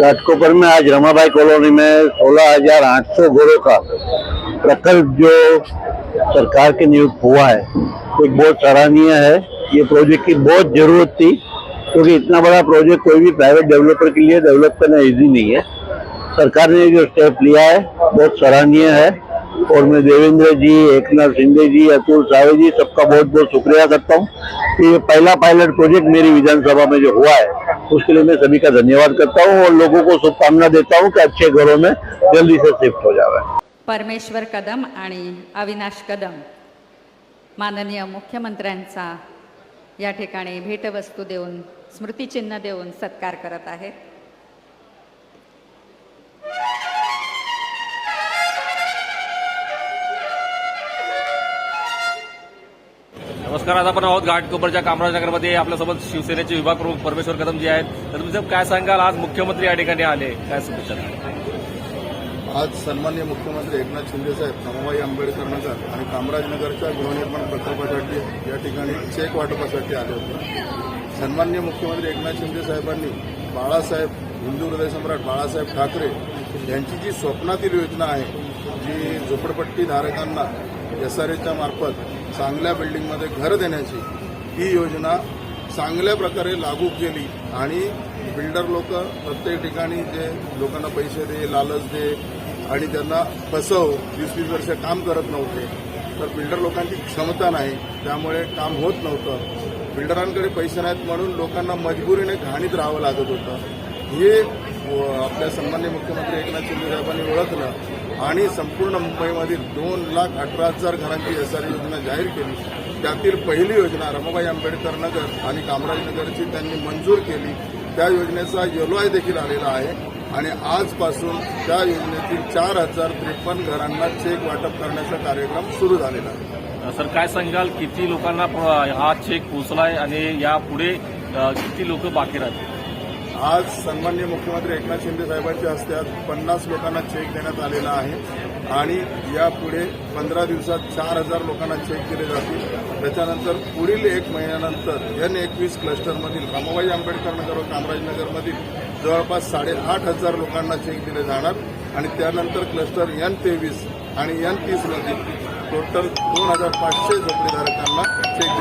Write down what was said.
घाटकोपर में आज रमाबाई कॉलोनी में सोलह हज़ार आठ सौ घोड़ों का प्रकल्प जो सरकार के नियुक्त हुआ है, एक बहुत सराहनीय है। ये प्रोजेक्ट की बहुत ज़रूरत थी, क्योंकि इतना बड़ा प्रोजेक्ट कोई भी प्राइवेट डेवलपर के लिए डेवलप करना इजी नहीं है। सरकार ने जो स्टेप लिया है, बहुत सराहनीय है। और मैं देवेंद्र जी एकनाथ शिंदे जी अतुल सावे जी सबका बहुत बहुत शुक्रिया करता हूँ। कि ये पहला पायलट प्रोजेक्ट मेरी विधानसभा में जो हुआ है उसके लिए मैं सभी का धन्यवाद करता हूँ और लोगों को शुभकामना देता हूँ कि अच्छे घरों में जल्दी से शिफ्ट हो जावे। परमेश्वर कदम आणि अविनाश कदम माननीय मुख्यमंत्र्यांचा या ठिकाणी भेटवस्तू देऊन स्मृतिचिन्ह देऊन सत्कार करत आहेत. नमस्कार आज आपण आहोत घाटकोपरच्या कामराजनगरमध्ये. आपल्यासोबत शिवसेनेचे विभाग प्रमुख परमेश्वर कदम जी आहेत. तर तुम्ही काय सांगाल? आज मुख्यमंत्री या ठिकाणी आले. काय शुभेच्छा आज सन्माननीय मुख्यमंत्री एकनाथ शिंदे साहेब रमाबाई आंबेडकर नगर आणि कामराजनगरच्या गृहनिर्माण प्रकल्पासाठी या ठिकाणी चेक वाटपासाठी आले होते. सन्माननीय मुख्यमंत्री एकनाथ शिंदे साहेबांनी बाळासाहेब हिंदू हृदयसम्राट बाळासाहेब ठाकरे यांची जी स्वप्नातील योजना आहे जी झोपडपट्टीधारकांना एस आर एच्या मार्फत चांगल्या बिल्डिंगमध्ये घर देण्याची ही योजना चांगल्या प्रकारे लागू केली आणि बिल्डर लोक प्रत्येक ठिकाणी जे लोकांना पैसे दे लालच दे आणि त्यांना फसव वीस वीस वर्ष काम करत नव्हते तर बिल्डर लोकांची क्षमता नाही त्यामुळे काम होत नव्हतं. बिल्डरांकडे पैसे नाहीत म्हणून लोकांना मजबुरीने घाणीत राहावं लागत होतं. हे आपल्या सन्मान्य मुख्यमंत्री एकनाथ शिंदे साहेबांनी ओळखलं आणि संपूर्ण मुंबईमधील दोन लाख अठरा हजार घरांची एस योजना जाहीर केली. त्यातील पहिली योजना रमाबाई आंबेडकर नगर आणि कामराज नगरची त्यांनी मंजूर केली. त्या योजनेचा येलोआय देखील आलेला आहे आणि आजपासून त्या योजनेतील चार हजार त्रेपन्न घरांना चेक वाटप करण्याचा कार्यक्रम सुरू झालेला आहे. सर काय सांगाल? किती लोकांना हा चेक पोचलाय आणि यापुढे किती लोक बाकी राहतील? आज सन्मान्य मुख्यमंत्री एकनाथ शिंदे साहेबांच्या हस्ते आज पन्नास लोकांना चेक देण्यात आलेला आहे. आणि यापुढे पंधरा दिवसात चार हजार लोकांना चेक केले जातील. त्याच्यानंतर पुढील एक महिन्यानंतर एन एकवीस क्लस्टरमधील रामाबाई आंबेडकर नगर व कामराजनगरमधील जवळपास साडेआठ हजार लोकांना चेक दिले जाणार. आणि त्यानंतर क्लस्टर एन तेवीस आणि एन तीसमधील टोटल दोन हजार पाचशे झोपडीधारकांना चेक